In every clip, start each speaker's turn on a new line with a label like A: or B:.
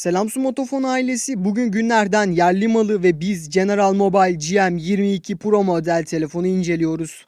A: Selam Sumotofon ailesi. Bugün günlerden yerli malı ve biz General Mobile GM22 Pro model telefonu inceliyoruz.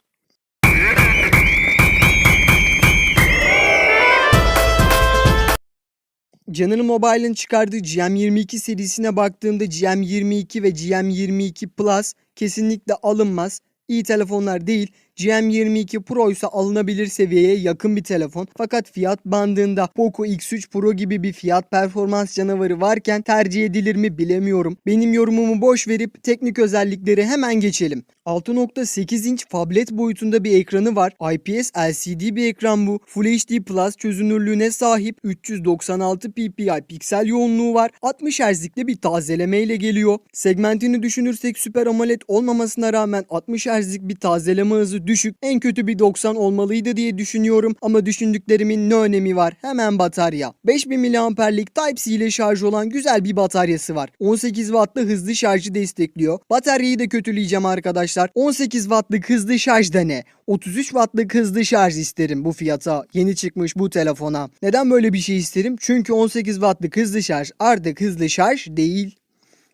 A: General Mobile'ın çıkardığı GM22 serisine baktığımda GM22 ve GM22 Plus kesinlikle alınmaz. İyi telefonlar değil. GM22 Pro ise alınabilir seviyeye yakın bir telefon. Fakat fiyat bandında Poco X3 Pro gibi bir fiyat performans canavarı varken tercih edilir mi bilemiyorum. Benim yorumumu boş verip teknik özellikleri hemen geçelim. 6.8 inç tablet boyutunda bir ekranı var. IPS LCD bir ekran bu. Full HD Plus çözünürlüğüne sahip 396 ppi piksel yoğunluğu var. 60 Hz'likte bir tazeleme ile geliyor. Segmentini düşünürsek Super AMOLED olmamasına rağmen 60 Hz'lik bir tazeleme hızı düşük. En kötü bir 90 olmalıydı diye düşünüyorum ama düşündüklerimin ne önemi var? Hemen batarya. 5000 mAh'lik Type-C ile şarj olan güzel bir bataryası var. 18 Watt'lı hızlı şarjı destekliyor. Bataryayı da kötüleyeceğim arkadaşlar. 18 Watt'lık hızlı şarj da ne? 33 Watt'lık hızlı şarj isterim bu fiyata. Yeni çıkmış bu telefona. Neden böyle bir şey isterim? Çünkü 18 Watt'lık hızlı şarj artık hızlı şarj değil.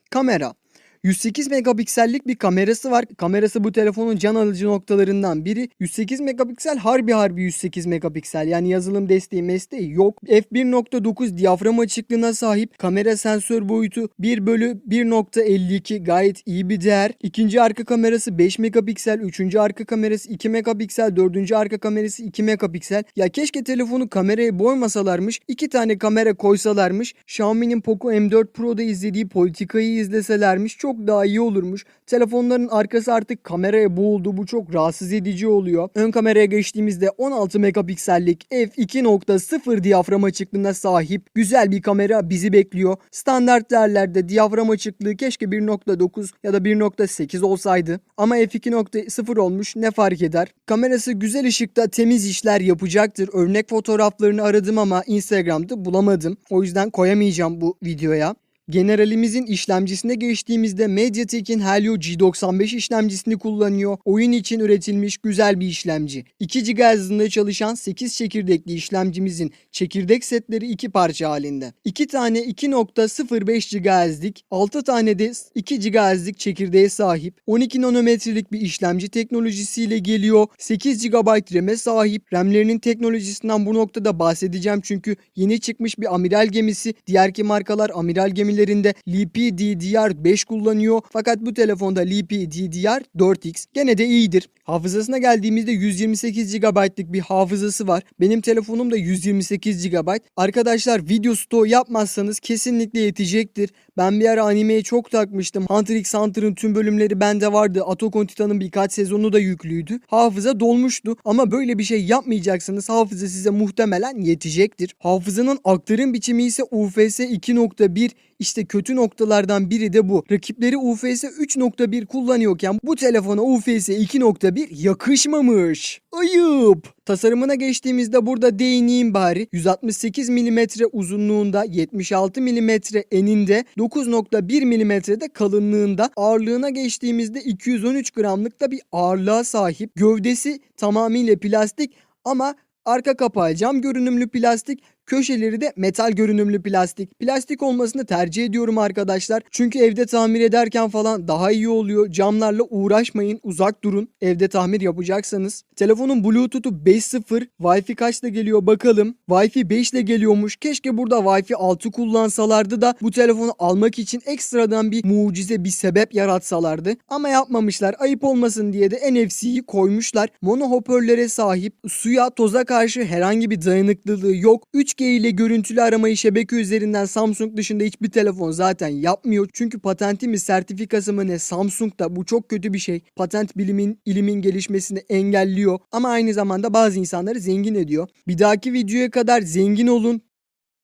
A: Kamera. 108 megapiksellik bir kamerası var. Kamerası bu telefonun can alıcı noktalarından biri. 108 megapiksel harbi harbi 108 megapiksel. Yani yazılım desteği mesleği yok. F1.9 diyafram açıklığına sahip. Kamera sensör boyutu 1 bölü 1.52 gayet iyi bir değer. İkinci arka kamerası 5 megapiksel. Üçüncü arka kamerası 2 megapiksel. Dördüncü arka kamerası 2 megapiksel. Ya keşke telefonu kameraya boymasalarmış. iki tane kamera koysalarmış. Xiaomi'nin Poco M4 Pro'da izlediği politikayı izleselermiş. Çok çok daha iyi olurmuş. Telefonların arkası artık kameraya boğuldu. Bu çok rahatsız edici oluyor. Ön kameraya geçtiğimizde 16 megapiksellik f2.0 diyafram açıklığına sahip güzel bir kamera bizi bekliyor. Standart değerlerde diyafram açıklığı keşke 1.9 ya da 1.8 olsaydı. Ama f2.0 olmuş ne fark eder? Kamerası güzel ışıkta temiz işler yapacaktır. Örnek fotoğraflarını aradım ama Instagram'da bulamadım. O yüzden koyamayacağım bu videoya. Generalimizin işlemcisine geçtiğimizde Mediatek'in Helio G95 işlemcisini kullanıyor. Oyun için üretilmiş güzel bir işlemci. 2 GB hızında çalışan 8 çekirdekli işlemcimizin çekirdek setleri iki parça halinde. 2 tane 2.05 GHz'lik, 6 tane de 2 GHz'lik çekirdeğe sahip. 12 nanometrelik bir işlemci teknolojisiyle geliyor. 8 GB RAM'e sahip. RAM'lerinin teknolojisinden bu noktada bahsedeceğim çünkü yeni çıkmış bir amiral gemisi. Diğerki markalar amiral gemileri modellerinde LPDDR5 kullanıyor. Fakat bu telefonda LPDDR4X gene de iyidir. Hafızasına geldiğimizde 128 GB'lık bir hafızası var. Benim telefonum da 128 GB. Arkadaşlar video stoğu yapmazsanız kesinlikle yetecektir. Ben bir ara animeye çok takmıştım. Hunter x Hunter'ın tüm bölümleri bende vardı. Attack on Titan'ın birkaç sezonu da yüklüydü. Hafıza dolmuştu ama böyle bir şey yapmayacaksanız hafıza size muhtemelen yetecektir. Hafızanın aktarım biçimi ise UFS 2.1 işte kötü noktalardan biri de bu. Rakipleri UFS 3.1 kullanıyorken bu telefona UFS 2.1 yakışmamış. Ayıp. Tasarımına geçtiğimizde burada değineyim bari. 168 mm uzunluğunda, 76 mm eninde, 9.1 mm de kalınlığında, ağırlığına geçtiğimizde 213 gramlık da bir ağırlığa sahip. Gövdesi tamamıyla plastik ama arka kapağı cam görünümlü plastik, Köşeleri de metal görünümlü plastik. Plastik olmasını tercih ediyorum arkadaşlar. Çünkü evde tamir ederken falan daha iyi oluyor. Camlarla uğraşmayın. Uzak durun. Evde tamir yapacaksanız. Telefonun Bluetooth'u 5.0. Wi-Fi kaçla geliyor bakalım. Wi-Fi 5 ile geliyormuş. Keşke burada Wi-Fi 6 kullansalardı da bu telefonu almak için ekstradan bir mucize bir sebep yaratsalardı. Ama yapmamışlar. Ayıp olmasın diye de NFC'yi koymuşlar. Mono hoparlöre sahip. Suya, toza karşı herhangi bir dayanıklılığı yok. 3 5G ile görüntülü aramayı şebeke üzerinden Samsung dışında hiçbir telefon zaten yapmıyor. Çünkü patenti mi sertifikası mı ne Samsung'da bu çok kötü bir şey. Patent bilimin, ilimin gelişmesini engelliyor ama aynı zamanda bazı insanları zengin ediyor. Bir dahaki videoya kadar zengin olun.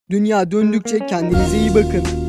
A: Dünya döndükçe kendinize iyi bakın.